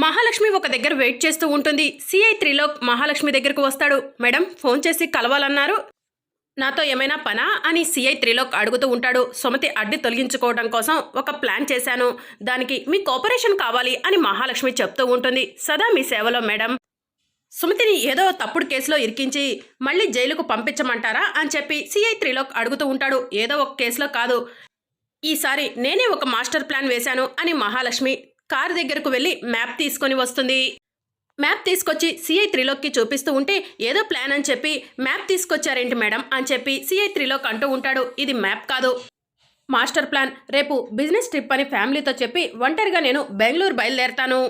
మహాలక్ష్మి ఒక దగ్గర వెయిట్ చేస్తూ ఉంటుంది. సిఐ త్రీలోక్ మహాలక్ష్మి దగ్గరకు వస్తాడు. మేడం ఫోన్ చేసి కలవాలన్నారు. నాతో ఏమైనా పనా? అని సిఐ త్రిలోక్ అడుగుతూ ఉంటాడు. సుమతి అడ్డు తొలగించుకోవడం కోసం ఒక ప్లాన్ చేశాను. దానికి మీ కోఆపరేషన్ కావాలి అని మహాలక్ష్మి చెప్తూ ఉంటుంది. సదా మీ సేవలో మేడం. సుమతిని ఏదో తప్పుడు కేసులో ఇరికించి మళ్ళీ జైలుకు పంపించమంటారా? అని చెప్పి సిఐ త్రిలోక్ అడుగుతూ ఉంటాడు. ఏదో ఒక కేసులో కాదు. ఈసారి నేనే ఒక మాస్టర్ ప్లాన్ వేశాను అని మహాలక్ష్మి కారు దగ్గరకు వెళ్ళి మ్యాప్ తీసుకొని వస్తుంది. మ్యాప్ తీసుకొచ్చి సిఐ త్రీలోకి చూపిస్తూ ఉంటే ఏదో ప్లాన్ అని చెప్పి మ్యాప్ తీసుకొచ్చారేంటి మేడం అని చెప్పి సిఐ త్రీలోక్ అంటూ ఉంటాడు. ఇది మ్యాప్ కాదు. Master plan. రేపు బిజినెస్ ట్రిప్ అని ఫ్యామిలీతో చెప్పి ఒంటరిగా నేను బెంగళూరు బయలుదేరతాను.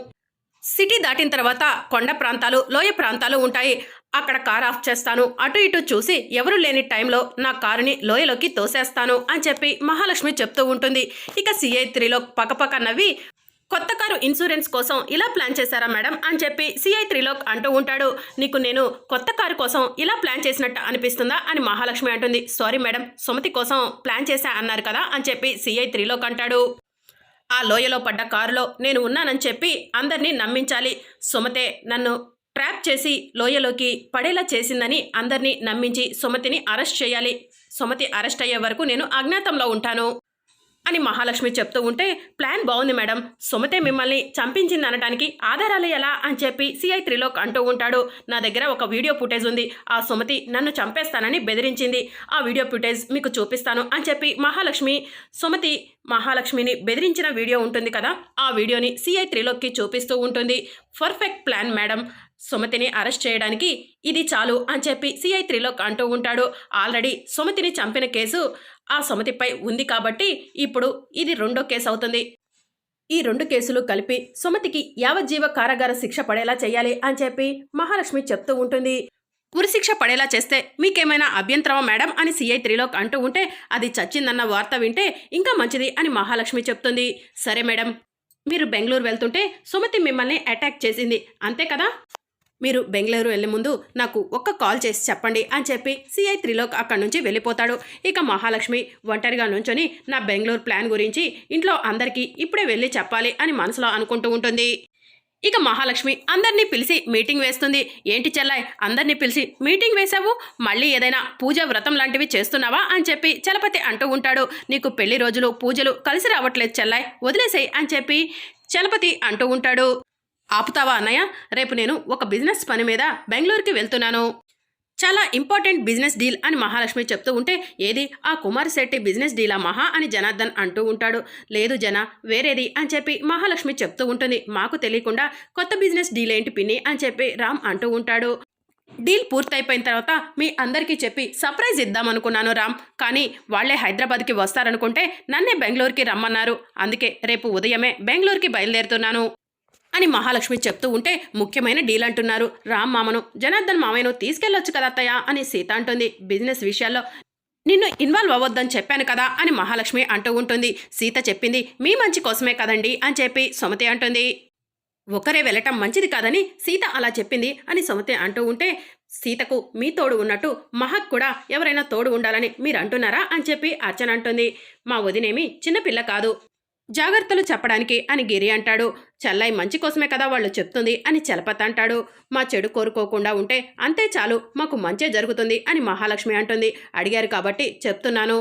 సిటీ దాటిన తర్వాత కొండ ప్రాంతాలు లోయ ప్రాంతాలు ఉంటాయి. అక్కడ కార్ ఆఫ్ చేస్తాను. అటు ఇటు చూసి ఎవరు లేని టైంలో నా కారుని లోయలోకి తోసేస్తాను అని చెప్పి మహాలక్ష్మి చెప్తూ ఉంటుంది. ఇక సిఐ త్రీలో పక్కపక్క నవ్వి కొత్త కారు ఇన్సూరెన్స్ కోసం ఇలా ప్లాన్ చేశారా మేడం? అని చెప్పి సిఐ త్రిలోక్ అంటూ ఉంటాడు. నీకు నేను కొత్త కారు కోసం ఇలా ప్లాన్ చేసినట్టు అనిపిస్తుందా? అని మహాలక్ష్మి అంటుంది. సారీ మేడం సుమతి కోసం ప్లాన్ చేశా అన్నారు కదా? అని చెప్పి సిఐ త్రిలోక్ అంటాడు. ఆ లోయలో పడ్డ కారులో నేను ఉన్నానని చెప్పి అందరినీ నమ్మించాలి. సుమతే నన్ను ట్రాప్ చేసి లోయలోకి పడేలా చేసిందని అందరినీ నమ్మించి సుమతిని అరెస్ట్ చేయాలి. సుమతి అరెస్ట్ అయ్యే వరకు నేను అజ్ఞాతంలో ఉంటాను. అని మహాలక్ష్మి చెప్తూ ఉంటే ప్లాన్ బాగుంది మేడం. సుమతే మిమ్మల్ని చంపించింది అనడానికి ఆధారాలు ఎలా అని చెప్పి సిఐ త్రిలోక్ అంటూ ఉంటాడు. నా దగ్గర ఒక వీడియో ఫుటేజ్ ఉంది. ఆ సుమతి నన్ను చంపేస్తానని బెదిరించింది. ఆ వీడియో ఫుటేజ్ మీకు చూపిస్తాను అని చెప్పి మహాలక్ష్మి సుమతి మహాలక్ష్మిని బెదిరించిన వీడియో ఉంటుంది కదా ఆ వీడియోని సిఐ త్రిలోక్కి చూపిస్తూ ఉంటుంది. Perfect plan madam. సుమతిని అరెస్ట్ చేయడానికి ఇది చాలు అని చెప్పి సిఐ త్రీలో అంటూ ఉంటాడు. ఆల్రెడీ సుమతిని చంపిన కేసు ఆ సుమతిపై ఉంది కాబట్టి ఇప్పుడు ఇది రెండో కేసు అవుతుంది. ఈ రెండు కేసులు కలిపి సుమతికి యావజ్జీవ కారాగార శిక్ష పడేలా చేయాలి అని చెప్పి మహాలక్ష్మి చెప్తూ ఉంటుంది. ఉరిశిక్ష పడేలా చేస్తే మీకేమైనా అభ్యంతరమా మేడం అని సిఐ త్రిలోక్ అంటూ ఉంటే అది చచ్చిందన్న వార్త వింటే ఇంకా మంచిది అని మహాలక్ష్మి చెప్తుంది. సరే మేడం మీరు బెంగళూరు వెళ్తుంటే సుమతి మిమ్మల్ని అటాక్ చేసింది. అంతే కదా? మీరు బెంగళూరు వెళ్ళే ముందు నాకు ఒక్క కాల్ చేసి చెప్పండి అని చెప్పి సిఐ త్రిలోక్ అక్కడి నుంచి వెళ్ళిపోతాడు. ఇక మహాలక్ష్మి ఒంటరిగా నుంచొని నా బెంగళూరు ప్లాన్ గురించి ఇంట్లో అందరికీ ఇప్పుడే వెళ్ళి చెప్పాలి అని మనసులో అనుకుంటూ ఉంటుంది. ఇక మహాలక్ష్మి అందరినీ పిలిచి మీటింగ్ వేస్తుంది. ఏంటి చెల్లాయ్ అందరినీ పిలిచి మీటింగ్ వేశావు? మళ్ళీ ఏదైనా పూజ వ్రతం లాంటివి చేస్తున్నావా? అని చెప్పి చలపతి అంటూ ఉంటాడు. నీకు పెళ్ళి రోజులు పూజలు కలిసి రావట్లేదు చెల్లాయ్ వదిలేసాయి అని చెప్పి చలపతి అంటూ ఉంటాడు. ఆపుతావా అన్నయ్య? రేపు నేను ఒక బిజినెస్ పని మీద బెంగళూరుకి వెళ్తున్నాను. చాలా ఇంపార్టెంట్ బిజినెస్ డీల్ అని మహాలక్ష్మి చెప్తూ ఉంటే ఏది? ఆ కుమార్ శెట్టి బిజినెస్ డీలా మహా అని జనార్దన్ అంటూ ఉంటాడు. లేదు జన వేరేది అని చెప్పి మహాలక్ష్మి చెప్తూ ఉంటుంది. మాకు తెలియకుండా కొత్త బిజినెస్ డీల్ ఏంటి పిన్ని అని చెప్పి రామ్ అంటూ ఉంటాడు. డీల్ పూర్తయిపోయిన తర్వాత మీ అందరికీ చెప్పి సర్ప్రైజ్ ఇద్దామనుకున్నాను రామ్. కానీ వాళ్ళే హైదరాబాద్కి వస్తారనుకుంటే నన్నే బెంగళూరుకి రమ్మన్నారు. అందుకే రేపు ఉదయమే బెంగళూరుకి బయలుదేరుతున్నాను. అని మహాలక్ష్మి చెప్తూ ఉంటే ముఖ్యమైన డీల్ అంటున్నారు. రామ్ మామను జనార్దన్ మామయ్యను తీసుకెళ్ళొచ్చు కదా అత్తయ్య అని సీత అంటుంది. బిజినెస్ విషయాల్లో నిన్ను ఇన్వాల్వ్ అవ్వద్దని చెప్పాను కదా అని మహాలక్ష్మి అంటూ ఉంటుంది. సీత చెప్పింది మీ మంచి కోసమే కదండి అని చెప్పి సుమతి అంటుంది. ఒకరే వెళ్ళటం మంచిది కాదని సీత అలా చెప్పింది అని సుమతి అంటూ ఉంటే సీతకు మీ తోడు ఉన్నట్టు మహక్ కూడా ఎవరైనా తోడు ఉండాలని మీరు అంటున్నారా అని చెప్పి అర్చన అంటుంది. మా వదినేమి చిన్నపిల్ల కాదు. జాగ్రత్తలు చెప్పడానికి అని గిరి అంటాడు. చెల్లై మంచి కోసమే కదా వాళ్ళు చెప్తుంది అని చలపతి అంటాడు. మా చెడు కోరుకోకుండా ఉంటే అంతే చాలు మాకు మంచే జరుగుతుంది అని మహాలక్ష్మి అంటుంది. అడిగారు కాబట్టి చెప్తున్నాను.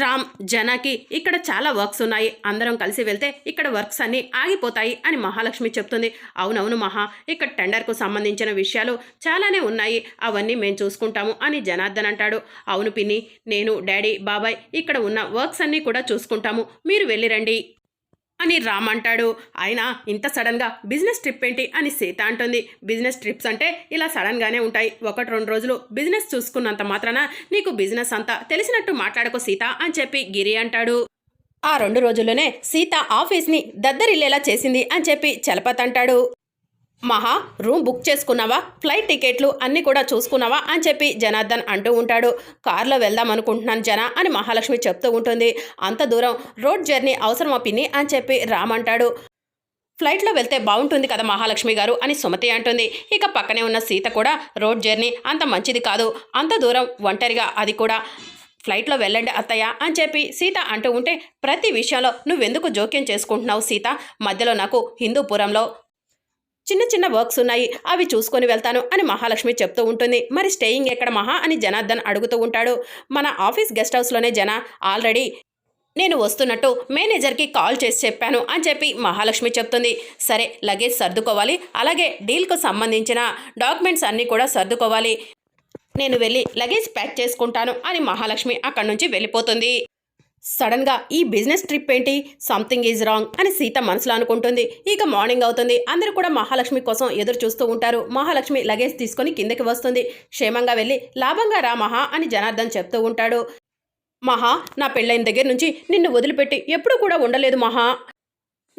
రామ్ జనాకి ఇక్కడ చాలా వర్క్స్ ఉన్నాయి. అందరం కలిసి వెళ్తే ఇక్కడ వర్క్స్ అన్నీ ఆగిపోతాయి అని మహాలక్ష్మి చెప్తుంది. అవునవును మహా ఇక్కడ టెండర్కు సంబంధించిన విషయాలు చాలానే ఉన్నాయి. అవన్నీ మేము చూసుకుంటాము అని జనార్దన్ అంటాడు. అవును పిన్ని నేను డాడీ బాబాయ్ ఇక్కడ ఉన్న వర్క్స్ అన్నీ కూడా చూసుకుంటాము. మీరు వెళ్ళిరండి అని రామ్ అంటాడు. అయినా ఇంత సడన్గా బిజినెస్ ట్రిప్ ఏంటి అని సీత అంటుంది. బిజినెస్ ట్రిప్స్ అంటే ఇలా సడన్గానే ఉంటాయి. ఒకటి రెండు రోజులు బిజినెస్ చూసుకున్నంత మాత్రాన నీకు బిజినెస్ అంతా తెలిసినట్టు మాట్లాడకు సీత అని చెప్పి గిరి అంటాడు. ఆ రెండు రోజుల్లోనే సీత ఆఫీస్ని దద్దరిల్లేలా చేసింది అని చెప్పి చలపత్ అంటాడు. మహా రూమ్ బుక్ చేసుకున్నావా? ఫ్లైట్ టికెట్లు అన్నీ కూడా చూసుకున్నావా? అని చెప్పి జనార్దన్ అంటూ ఉంటాడు. కార్లో వెళ్దాం అనుకుంటున్నాను జన అని మహాలక్ష్మి చెప్తూ ఉంటుంది. అంత దూరం రోడ్ జర్నీ అవసరమా పిన్ని? అని చెప్పి రామ్ అంటాడు. ఫ్లైట్లో వెళ్తే బాగుంటుంది కదా మహాలక్ష్మి గారు అని సుమతి అంటుంది. ఇక పక్కనే ఉన్న సీత కూడా రోడ్ జర్నీ అంత మంచిది కాదు. అంత దూరం ఒంటరిగా అది కూడా. ఫ్లైట్లో వెళ్ళండి అత్తయ్య అని చెప్పి సీత అంటూ ఉంటే ప్రతి విషయంలో నువ్వెందుకు జోక్యం చేసుకుంటున్నావు సీత? మధ్యలో నాకు హిందూపురంలో చిన్న చిన్న వర్క్స్ ఉన్నాయి అవి చూసుకొని వెళ్తాను అని మహాలక్ష్మి చెప్తూ ఉంటుంది. మరి స్టేయింగ్ ఎక్కడ మహా అని జనార్దన్ అడుగుతూ ఉంటాడు. మన ఆఫీస్ గెస్ట్ హౌస్లోనే జన ఆల్రెడీ నేను వస్తున్నట్టు మేనేజర్కి కాల్ చేసి చెప్పాను అని చెప్పి మహాలక్ష్మి చెప్తుంది. సరే లగేజ్ సర్దుకోవాలి అలాగే డీల్కు సంబంధించిన డాక్యుమెంట్స్ అన్నీ కూడా సర్దుకోవాలి. నేను వెళ్ళి లగేజ్ ప్యాక్ చేసుకుంటాను అని మహాలక్ష్మి అక్కడి నుంచి వెళ్ళిపోతుంది. సడన్గా ఈ బిజినెస్ ట్రిప్ ఏంటి? సంథింగ్ ఈజ్ రాంగ్ అని సీత మనసులో అనుకుంటుంది. ఇక మార్నింగ్ అవుతుంది. అందరూ కూడా మహాలక్ష్మి కోసం ఎదురు చూస్తూ ఉంటారు. మహాలక్ష్మి లగేజ్ తీసుకొని కిందకి వస్తుంది. క్షేమంగా వెళ్ళి లాభంగా రా మహా అని జనార్దన్ చెప్తూ ఉంటాడు. మహా నా పెళ్ళైన దగ్గర నుంచి నిన్ను వదిలిపెట్టి ఎప్పుడూ కూడా ఉండలేదు మహా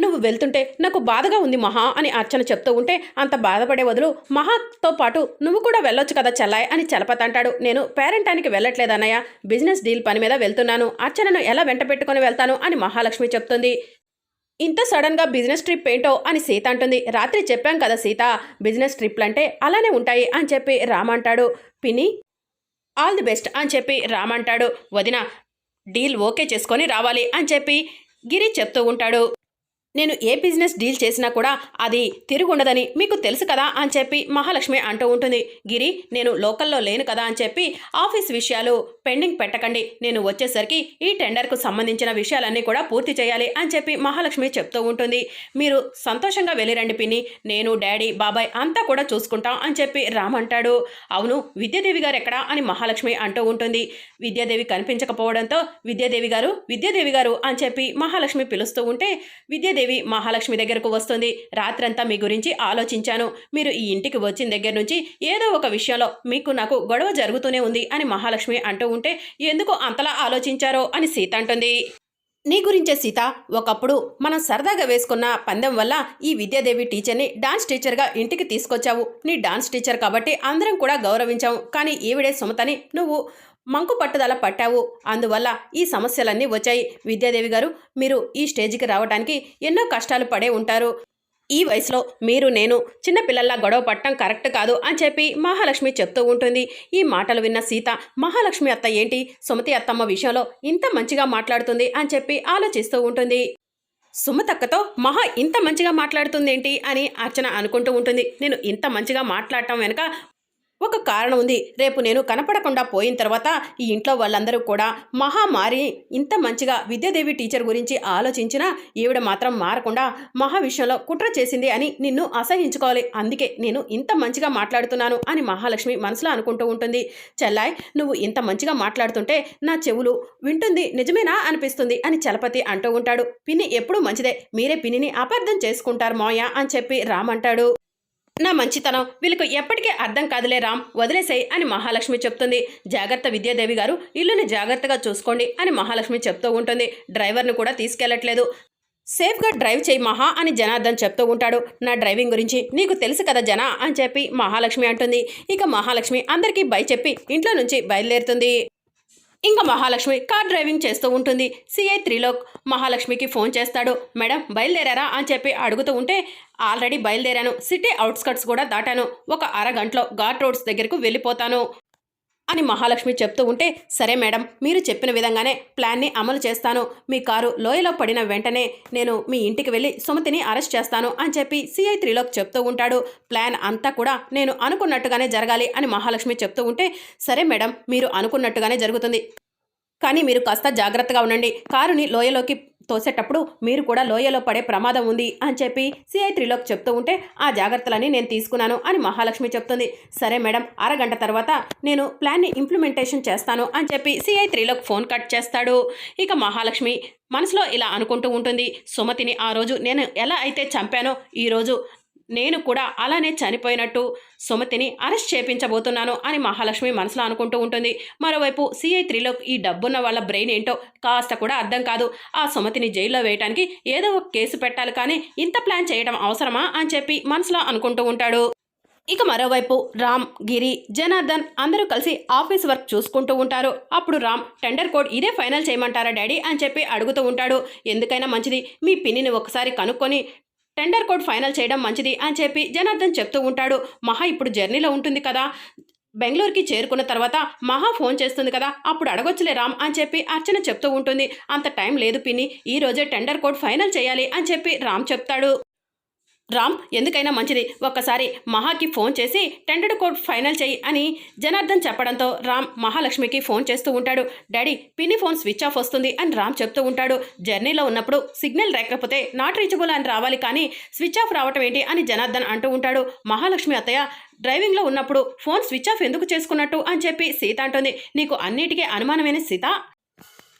నువ్వు వెళ్తుంటే నాకు బాధగా ఉంది మహా అని అర్చన చెప్తూ ఉంటే అంత బాధపడే వదులు మహాతో పాటు నువ్వు కూడా వెళ్ళొచ్చు కదా చెల్లాయ్ అని చలపత అంటాడు. నేను పేరెంటానికి వెళ్ళట్లేదు అన్నయ్య. బిజినెస్ డీల్ పని మీద వెళ్తున్నాను. అర్చనను ఎలా వెంట పెట్టుకొని వెళ్తాను అని మహాలక్ష్మి చెప్తుంది. ఇంత సడన్గా బిజినెస్ ట్రిప్ ఏంటో అని సీత అంటుంది. రాత్రి చెప్పాం కదా సీత బిజినెస్ ట్రిప్లు అంటే అలానే ఉంటాయి అని చెప్పి రామ్ అంటాడు. పిన్ని ఆల్ ది బెస్ట్ అని చెప్పి రామ్ అంటాడు. వదిన డీల్ ఓకే చేసుకొని రావాలి అని చెప్పి గిరి చెప్తూ ఉంటాడు. నేను ఏ బిజినెస్ డీల్ చేసినా కూడా అది తిరుగుండదని మీకు తెలుసు కదా అని చెప్పి మహాలక్ష్మి అంటూ ఉంటుంది. గిరి నేను లోకల్లో లేను కదా అని చెప్పి ఆఫీస్ విషయాలు పెండింగ్ పెట్టకండి. నేను వచ్చేసరికి ఈ టెండర్కు సంబంధించిన విషయాలన్నీ కూడా పూర్తి చేయాలి అని చెప్పి మహాలక్ష్మి చెప్తూ ఉంటుంది. మీరు సంతోషంగా వెళ్ళిరండి పిన్ని. నేను డాడీ బాబాయ్ అంతా కూడా చూసుకుంటాం అని చెప్పి రామ్ అంటాడు. అవును విద్యాదేవి గారు ఎక్కడా అని మహాలక్ష్మి అంటూ ఉంటుంది. విద్యాదేవి కనిపించకపోవడంతో విద్యాదేవి గారు విద్యాదేవి గారు అని చెప్పి మహాలక్ష్మి పిలుస్తూ ఉంటే విద్యాదేవి మహాలక్ష్మి దగ్గరకు వస్తుంది. రాత్రంతా మీ గురించి ఆలోచించాను. మీరు ఈ ఇంటికి వచ్చిన దగ్గర నుంచి ఏదో ఒక విషయంలో మీకు నాకు గొడవ జరుగుతూనే ఉంది అని మహాలక్ష్మి అంటూ ఉంటే ఎందుకు అంతలా ఆలోచించారో అని సీత అంటుంది. నీ గురించే సీత. ఒకప్పుడు మనం సరదాగా వేసుకున్న పందెం వల్ల ఈ విద్యాదేవి టీచర్ని డాన్స్ టీచర్గా ఇంటికి తీసుకొచ్చావు. నీ డాన్స్ టీచర్ కాబట్టి అందరం కూడా గౌరవించాము కానీ ఈవిడే సుమతని నువ్వు మంకు పట్టుదల పట్టావు. అందువల్ల ఈ సమస్యలన్నీ వచ్చాయి. విద్యాదేవి గారు మీరు ఈ స్టేజ్కి రావడానికి ఎన్నో కష్టాలు పడే ఉంటారు. ఈ వయసులో మీరు నేను చిన్నపిల్లల్లా గొడవ పట్టడం కరెక్ట్ కాదు అని చెప్పి మహాలక్ష్మి చెప్తూ ఉంటుంది. ఈ మాటలు విన్న సీత మహాలక్ష్మి అత్త ఏంటి? సుమతి అత్తమ్మ విషయంలో ఇంత మంచిగా మాట్లాడుతుంది అని చెప్పి ఆలోచిస్తూ ఉంటుంది. సుమతక్కతో మహా ఇంత మంచిగా మాట్లాడుతుందేంటి? అని అర్చన అనుకుంటూ ఉంటుంది. నేను ఇంత మంచిగా మాట్లాడటం వెనుక ఒక కారణం ఉంది. రేపు నేను కనపడకుండా పోయిన తర్వాత ఈ ఇంట్లో వాళ్ళందరూ కూడా మహామారి ఇంత మంచిగా విద్యాదేవి టీచర్ గురించి ఆలోచించినా ఈవిడ మాత్రం మారకుండా మహా విషయంలో కుట్ర చేసింది అని నిన్ను అసహించుకోవాలి. అందుకే నేను ఇంత మంచిగా మాట్లాడుతున్నాను అని మహాలక్ష్మి మనసులో అనుకుంటూ ఉంటుంది. చెల్లాయ్ నువ్వు ఇంత మంచిగా మాట్లాడుతుంటే నా చెవులు వింటుంది నిజమేనా అనిపిస్తుంది అని చలపతి అంటూ ఉంటాడు. పిన్ని ఎప్పుడూ మంచిదే. మీరే పిన్నిని అపార్థం చేసుకుంటారు మోయ అని చెప్పి రామంటాడు నా మంచితనం వీళ్ళకు ఎప్పటికీ అర్థం కాదులే రామ్ వదిలేసేయ్ అని మహాలక్ష్మి చెప్తుంది. జాగ్రత్త విద్యాదేవి గారు ఇల్లుని జాగ్రత్తగా చూసుకోండి అని మహాలక్ష్మి చెప్తూ ఉంటుంది. డ్రైవర్ను కూడా తీసుకెళ్ళట్లేదు. సేఫ్గా డ్రైవ్ చేయి మహా అని జనార్దన్ చెప్తూ ఉంటాడు. నా డ్రైవింగ్ గురించి నీకు తెలుసు కదా జనా అని చెప్పి మహాలక్ష్మి అంటుంది. ఇక మహాలక్ష్మి అందరికీ బై చెప్పి ఇంట్లో నుంచి బయలుదేరుతుంది. ఇంకా మహాలక్ష్మి కార్ డ్రైవింగ్ చేస్తూ ఉంటుంది. సిఐ త్రిలోక్ మహాలక్ష్మికి ఫోన్ చేస్తాడు. మేడం బయలుదేరారా అని చెప్పి అడుగుతూ ఉంటే ఆల్రెడీ బయలుదేరాను. సిటీ అవుట్స్కట్స్ కూడా దాటాను. ఒక అరగంటలో ఘాట్ రోడ్స్ దగ్గరకు వెళ్ళిపోతాను. అని మహాలక్ష్మి చెప్తూ ఉంటే సరే మేడం మీరు చెప్పిన విధంగానే ప్లాన్ని అమలు చేస్తాను. మీ కారు లోయలో పడిన వెంటనే నేను మీ ఇంటికి వెళ్ళి సుమతిని అరెస్ట్ చేస్తాను అని చెప్పి సిఐ త్రిలోక్ చెప్తూ ఉంటాడు. ప్లాన్ అంతా కూడా నేను అనుకున్నట్టుగానే జరగాలి అని మహాలక్ష్మి చెప్తూ ఉంటే సరే మేడం మీరు అనుకున్నట్టుగానే జరుగుతుంది. కానీ మీరు కాస్త జాగ్రత్తగా ఉండండి. కారుని లోయలోకి తోసేటప్పుడు మీరు కూడా లోయలో పడే ప్రమాదం ఉంది అని చెప్పి సిఐ త్రిలోక్ చెప్తూ ఉంటే ఆ జాగ్రత్తలని నేను తీసుకున్నాను అని మహాలక్ష్మి చెప్తుంది. సరే మేడం అరగంట తర్వాత నేను ప్లాన్ని ఇంప్లిమెంటేషన్ చేస్తాను అని చెప్పి సిఐ త్రిలోక్ ఫోన్ కట్ చేస్తాడు. ఇక మహాలక్ష్మి మనసులో ఇలా అనుకుంటూ ఉంటుంది. సుమతిని ఆ రోజు నేను ఎలా అయితే చంపానో ఈరోజు నేను కూడా అలానే చనిపోయినట్టు సుమతిని అరెస్ట్ చేపించబోతున్నాను అని మహాలక్ష్మి మనసులో అనుకుంటూ ఉంటుంది. మరోవైపు సిఐ త్రీలో ఈ డబ్బున్న వాళ్ళ బ్రెయిన్ ఏంటో కాస్త కూడా అర్థం కాదు. ఆ సుమతిని జైల్లో వేయడానికి ఏదో ఒక కేసు పెట్టాలి కానీ ఇంత ప్లాన్ చేయడం అవసరమా అని చెప్పి మనసులో అనుకుంటూ ఉంటాడు. ఇక మరోవైపు రామ్ గిరి జనార్దన్ అందరూ కలిసి ఆఫీస్ వర్క్ చూసుకుంటూ ఉంటారు. అప్పుడు రామ్ టెండర్ కోడ్ ఇదే ఫైనల్ చేయమంటారా డాడీ అని చెప్పి అడుగుతూ ఉంటాడు. ఎందుకైనా మంచిది మీ పిన్నిని ఒకసారి కనుక్కొని టెండర్ కోడ్ ఫైనల్ చేయడం మంచిది అని చెప్పి జనార్దన్ చెప్తూ ఉంటాడు. మహా ఇప్పుడు జర్నీలో ఉంటుంది కదా. బెంగళూరుకి చేరుకున్న తర్వాత మహా ఫోన్ చేస్తుంది కదా. అప్పుడు అడగొచ్చులే రామ్ అని చెప్పి అర్చన చెప్తూ ఉంటుంది. అంత టైం లేదు పిన్ని. ఈ రోజే టెండర్ కోడ్ ఫైనల్ చేయాలి అని చెప్పి రామ్ చెప్తాడు. రామ్ ఎందుకైనా మంచిది. ఒక్కసారి మహాకి ఫోన్ చేసి టెండర్డ్ కోడ్ ఫైనల్ చెయ్యి అని జనార్దన్ చెప్పడంతో రామ్ మహాలక్ష్మికి ఫోన్ చేస్తూ ఉంటాడు. డాడీ పిన్ని ఫోన్ స్విచ్ ఆఫ్ వస్తుంది అని రామ్ చెప్తూ ఉంటాడు. జర్నీలో ఉన్నప్పుడు సిగ్నల్ లేకపోతే నాట్ రీచబుల్ అని రావాలి కానీ స్విచ్ ఆఫ్ రావటం ఏంటి అని జనార్దన్ అంటూ ఉంటాడు. మహాలక్ష్మి అత్తయ్య డ్రైవింగ్లో ఉన్నప్పుడు ఫోన్ స్విచ్ ఆఫ్ ఎందుకు చేసుకున్నట్టు అని చెప్పి సీత అంటుంది. నీకు అన్నిటికీ అనుమానమైన సీత?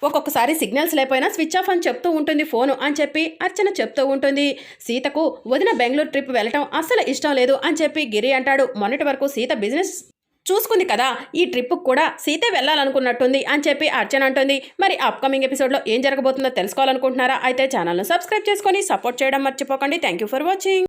ఒక్కొక్కసారి సిగ్నల్స్ లేకపోయినా స్విచ్ ఆఫ్ అని చెప్తూ ఉంటుంది ఫోను అని చెప్పి అర్చన చెప్తూ ఉంటుంది. సీతకు వదిన బెంగళూరు ట్రిప్ వెళ్ళటం అస్సలు ఇష్టం లేదు అని చెప్పి గిరి అంటాడు. మొన్నటి వరకు సీత బిజినెస్ చూసుకుంది కదా ఈ ట్రిప్కు కూడా సీతే వెళ్ళాలనుకున్నట్టుంది అని చెప్పి అర్చన అంటుంది. మరి అప్కమింగ్ ఎపిసోడ్లో ఏం జరగబోతుందో తెలుసుకోవాలనుకుంటున్నారా? అయితే ఛానల్ను సబ్స్క్రైబ్ చేసుకొని సపోర్ట్ చేయడం మర్చిపోకండి. Thank you for watching.